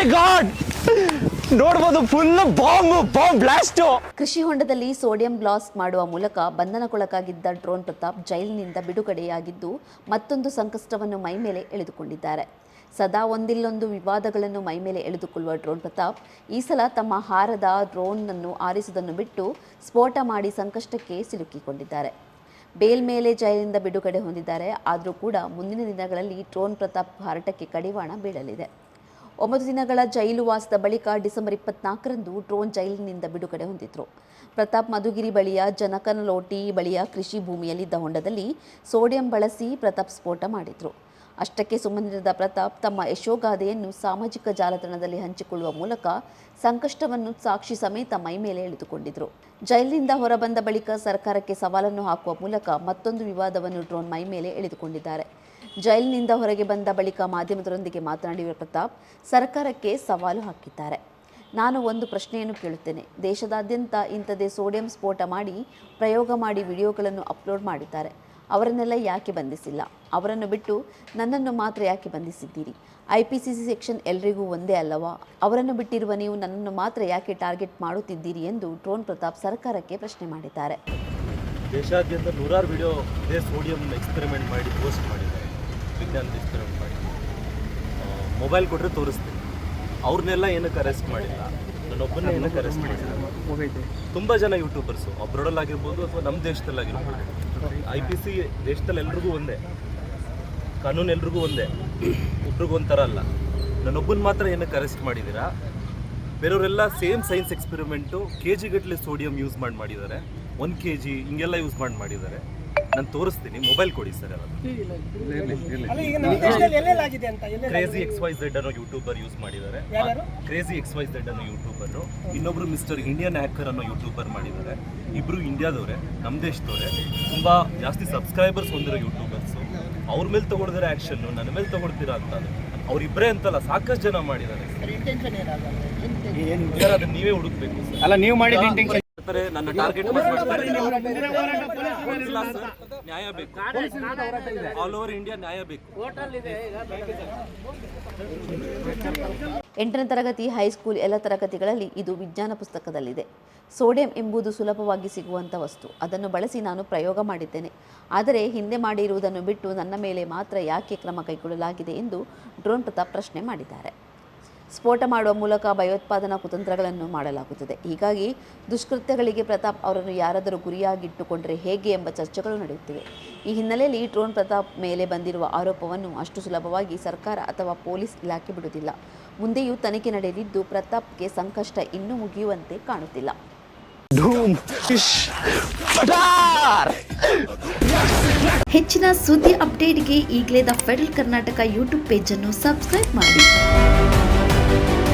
ಮೈ God ನೋಡ್ಬೋದು full bomb bomb blast ಕೃಷಿ ಹೊಂಡದಲ್ಲಿ ಸೋಡಿಯಂ ಬ್ಲಾಸ್ಟ್ ಮಾಡುವ ಮೂಲಕ ಬಂಧನಕ್ಕೊಳಗಾಗಿದ್ದ ಡ್ರೋನ್ ಪ್ರತಾಪ್ ಜೈಲಿನಿಂದ ಬಿಡುಗಡೆಯಾಗಿದ್ದು ಮತ್ತೊಂದು ಸಂಕಷ್ಟವನ್ನು ಮೈಮೇಲೆ ಎಳೆದುಕೊಂಡಿದ್ದಾರೆ. ಸದಾ ಒಂದಿಲ್ಲೊಂದು ವಿವಾದಗಳನ್ನು ಮೈಮೇಲೆ ಎಳೆದುಕೊಳ್ಳುವ ಡ್ರೋನ್ ಪ್ರತಾಪ್ ಈ ಸಲ ತಮ್ಮ ಹಾರದ ಡ್ರೋನ್ನನ್ನು ಆರಿಸುವುದನ್ನು ಬಿಟ್ಟು ಸ್ಫೋಟ ಮಾಡಿ ಸಂಕಷ್ಟಕ್ಕೆ ಸಿಲುಕಿಕೊಂಡಿದ್ದಾರೆ. ಬೇಲ್ ಮೇಲೆ ಜೈಲಿನಿಂದ ಬಿಡುಗಡೆ ಹೊಂದಿದ್ದಾರೆ. ಆದರೂ ಕೂಡ ಮುಂದಿನ ದಿನಗಳಲ್ಲಿ ಡ್ರೋನ್ ಪ್ರತಾಪ್ ಹಾರಾಟಕ್ಕೆ ಕಡಿವಾಣ ಬೀಳಲಿದೆ. ಒಂಬತ್ತು ದಿನಗಳ ಜೈಲು ವಾಸದ ಬಳಿಕ ಡಿಸೆಂಬರ್ ಇಪ್ಪತ್ನಾಲ್ಕರಂದು ಡ್ರೋನ್ ಜೈಲಿನಿಂದ ಬಿಡುಗಡೆ ಹೊಂದಿದ್ರು. ಪ್ರತಾಪ್ ಮಧುಗಿರಿ ಬಳಿಯ ಜನಕನಲೋಟಿ ಬಳಿಯ ಕೃಷಿ ಭೂಮಿಯಲ್ಲಿದ್ದ ಹೊಂಡದಲ್ಲಿ ಸೋಡಿಯಂ ಬಳಸಿ ಪ್ರತಾಪ್ ಸ್ಫೋಟ ಮಾಡಿದ್ರು. ಅಷ್ಟಕ್ಕೆ ಸುಮ್ಮನಿರದ ಪ್ರತಾಪ್ ತಮ್ಮ ಯಶೋಗಾದೆಯನ್ನು ಸಾಮಾಜಿಕ ಜಾಲತಾಣದಲ್ಲಿ ಹಂಚಿಕೊಳ್ಳುವ ಮೂಲಕ ಸಂಕಷ್ಟವನ್ನು ಸಾಕ್ಷಿ ಸಮೇತ ಮೈ ಮೇಲೆ ಎಳೆದುಕೊಂಡಿದ್ರು. ಜೈಲಿನಿಂದ ಹೊರಬಂದ ಬಳಿಕ ಸರ್ಕಾರಕ್ಕೆ ಸವಾಲನ್ನು ಹಾಕುವ ಮೂಲಕ ಮತ್ತೊಂದು ವಿವಾದವನ್ನು ಡ್ರೋನ್ ಮೈ ಮೇಲೆ ಎಳೆದುಕೊಂಡಿದ್ದಾರೆ. ಜೈಲಿನಿಂದ ಹೊರಗೆ ಬಂದ ಬಳಿಕ ಮಾಧ್ಯಮದರೊಂದಿಗೆ ಮಾತನಾಡಿರುವ ಪ್ರತಾಪ್, ಸರ್ಕಾರಕ್ಕೆ ಸವಾಲು ಹಾಕಿದ್ದಾರೆ. ನಾನು ಒಂದು ಪ್ರಶ್ನೆಯನ್ನು ಕೇಳುತ್ತೇನೆ. ದೇಶದಾದ್ಯಂತ ಇಂಥದೇ ಸೋಡಿಯಂ ಸ್ಫೋಟ ಮಾಡಿ, ಪ್ರಯೋಗ ಮಾಡಿ ವಿಡಿಯೋಗಳನ್ನು ಅಪ್ಲೋಡ್ ಮಾಡಿದ್ದಾರೆ. ಅವರನ್ನೆಲ್ಲ ಯಾಕೆ ಬಂಧಿಸಿಲ್ಲ? ಅವರನ್ನು ಬಿಟ್ಟು ನನ್ನನ್ನು ಮಾತ್ರ ಯಾಕೆ ಬಂಧಿಸಿದ್ದೀರಿ? I P C C section ಎಲ್ರಿಗೂ ಒಂದೇ ಅಲ್ಲವಾ? ಅವರನ್ನು ಬಿಟ್ಟಿರುವ ನೀವು ನನ್ನನ್ನು ಮಾತ್ರ ಯಾಕೆ ಟಾರ್ಗೆಟ್ ಮಾಡುತ್ತಿದ್ದೀರಿ ಎಂದು ಡ್ರೋನ್ ಪ್ರತಾಪ್ ಸರ್ಕಾರಕ್ಕೆ ಪ್ರಶ್ನೆ ಮಾಡಿದ್ದಾರೆ. ದೇಶಾದ್ಯಂತ ನೂರಾರು ವಿಡಿಯೋ ಸೋಡಿಯಂ ಎಕ್ಸ್ಪೆರಿಮೆಂಟ್ ಮಾಡಿ ಪೋಸ್ಟ್ ಮಾಡಿದ್ದಾರೆ. ಮಾಡಿ ಮೊಬೈಲ್ ಕೊಟ್ಟರೆ ತೋರಿಸ್ತೀನಿ. ಅವ್ರನ್ನೆಲ್ಲ ಏನಕ್ಕೆ ಅರೆಸ್ಟ್ ಮಾಡಿಲ್ಲ? ನನ್ನೊಬ್ಬನೇ ಏನಕ್ಕೆ ಅರೆಸ್ಟ್ ಮಾಡಿಲ್ಲ? ತುಂಬ ಜನ ಯೂಟ್ಯೂಬರ್ಸು ಅಬ್ರಾಡಲ್ಲಾಗಿರ್ಬೋದು ಅಥವಾ ನಮ್ಮ ದೇಶದಲ್ಲಾಗಿರ್ಬೋದು. ಐ ಪಿ ಸಿ ದೇಶದಲ್ಲಿ ಎಲ್ರಿಗೂ ಒಂದೇ. ಕಾನೂನು ಎಲ್ರಿಗೂ ಒಂದೇ. ಒಬ್ರಿಗೂ ಒಂಥರ ಅಲ್ಲ. ನನ್ನೊಬ್ಬನ ಮಾತ್ರ ಏನಕ್ಕೆ ಅರೆಸ್ಟ್ ಮಾಡಿದ್ದೀರಾ ಬೇರೆಯವರೆಲ್ಲ ಸೇಮ್ ಸೈನ್ಸ್ ಎಕ್ಸ್ಪೆರಿಮೆಂಟು ಕೆ ಜಿಗಟ್ಟಲೆ ಸೋಡಿಯಂ ಯೂಸ್ ಮಾಡಿ ಮಾಡಿದ್ದಾರೆ. ಒಂದು ಕೆ ಜಿ ಹಿಂಗೆಲ್ಲ ಯೂಸ್ ಮಾಡಿ ಮಾಡಿದ್ದಾರೆ. ನಾನು ತೋರಿಸ್ತೀನಿ ಮೊಬೈಲ್ ಕೊಡಿ sir crazy X Y Z ಅನ್ನೋ ಯೂಟ್ಯೂಬರ್ ಯೂಸ್ ಮಾಡಿದ್ದಾರೆ? ಕ್ರೇಜಿ ಎಕ್ಸ್ ವೈ ಝೆಡ್ ಅನ್ನೋ ಯೂಟ್ಯೂಬರ್ ಇನ್ನೊಬ್ರು ಮಿಸ್ಟರ್ ಇಂಡಿಯನ್ ಹ್ಯಾಕರ್ ಅನ್ನೋ ಯೂಟ್ಯೂಬರ್ ಮಾಡಿದ್ದಾರೆ. ಇಬ್ರು ಇಂಡಿಯಾದವ್ರೆ ನಮ್ಮ ದೇಶದವರೇ. ತುಂಬಾ ಜಾಸ್ತಿ ಸಬ್ಸ್ಕ್ರೈಬರ್ಸ್ ಹೊಂದಿರೋ ಯೂಟ್ಯೂಬರ್ಸ್ ಅವ್ರ ಮೇಲೆ ತಗೊಳ್ದಿರೋ ಆಕ್ಷನ್ ನನ್ನ ಮೇಲೆ ತಗೊಳ್ತೀರಾ ಅಂತ ಅವ್ರಿಬ್ರೇ ಅಂತಲ್ಲ ಸಾಕಷ್ಟು ಜನ ಮಾಡಿದ್ದಾರೆ. ಸರ್ ಅದು ನೀವೇ ಹುಡುಕ್ಬೇಕು ಅಲ್ಲ ನೀವು ಮಾಡಿದ ಇಂಟೆನ್ಷನ್ ಮಾಡ್ತಾರೆ, ನನ್ನ ಟಾರ್ಗೆಟ್ ನ್ಯಾಯ ಬೇಕು. ಆಲ್ ಓವರ್ ಇಂಡಿಯಾ ನ್ಯಾಯ ಬೇಕು. ಎಂಟನೇ ತರಗತಿ ಹೈಸ್ಕೂಲ್ ಎಲ್ಲ ತರಗತಿಗಳಲ್ಲಿ ಇದು ವಿಜ್ಞಾನ ಪುಸ್ತಕದಲ್ಲಿದೆ. ಸೋಡಿಯಂ ಎಂಬುದು ಸುಲಭವಾಗಿ ಸಿಗುವಂಥ ವಸ್ತು. ಅದನ್ನು ಬಳಸಿ ನಾನು ಪ್ರಯೋಗ ಮಾಡಿದ್ದೇನೆ. ಆದರೆ ಹಿಂದೆ ಮಾಡಿರುವುದನ್ನು ಬಿಟ್ಟು ನನ್ನ ಮೇಲೆ ಮಾತ್ರ ಯಾಕೆ ಕ್ರಮ ಕೈಗೊಳ್ಳಲಾಗಿದೆ ಎಂದು ಡ್ರೋನ್ ಪ್ರತಾಪ್ ಪ್ರಶ್ನೆ ಮಾಡಿದ್ದಾರೆ. ಸ್ಫೋಟ ಮಾಡುವ ಮೂಲಕ ಭಯೋತ್ಪಾದನಾ ಕುತಂತ್ರಗಳನ್ನು ಮಾಡಲಾಗುತ್ತದೆ. ಹೀಗಾಗಿ ದುಷ್ಕೃತ್ಯಗಳಿಗೆ ಪ್ರತಾಪ್ ಅವರನ್ನು ಯಾರಾದರೂ ಗುರಿಯಾಗಿಟ್ಟುಕೊಂಡರೆ ಹೇಗೆ ಎಂಬ ಚರ್ಚೆಗಳು ನಡೆಯುತ್ತಿವೆ. ಈ ಹಿನ್ನೆಲೆಯಲ್ಲಿ ಡ್ರೋನ್ ಪ್ರತಾಪ್ ಮೇಲೆ ಬಂದಿರುವ ಆರೋಪವನ್ನು ಅಷ್ಟು ಸುಲಭವಾಗಿ ಸರ್ಕಾರ ಅಥವಾ ಪೊಲೀಸ್ ಇಲಾಖೆ ಬಿಡುವುದಿಲ್ಲ. ಮುಂದೆಯೂ ತನಿಖೆ ನಡೆಯಲಿದ್ದು ಪ್ರತಾಪ್ಗೆ ಸಂಕಷ್ಟ ಇನ್ನೂ ಮುಗಿಯುವಂತೆ ಕಾಣುತ್ತಿಲ್ಲ. ಹೆಚ್ಚಿನ ಸುದ್ದಿ ಅಪ್ಡೇಟ್ಗೆ ಈಗಲೇ ದ ಫೆಡರಲ್ ಕರ್ನಾಟಕ ಯೂಟ್ಯೂಬ್ ಪೇಜನ್ನು ಸಬ್ಸ್ಕ್ರೈಬ್ ಮಾಡಿ. Музика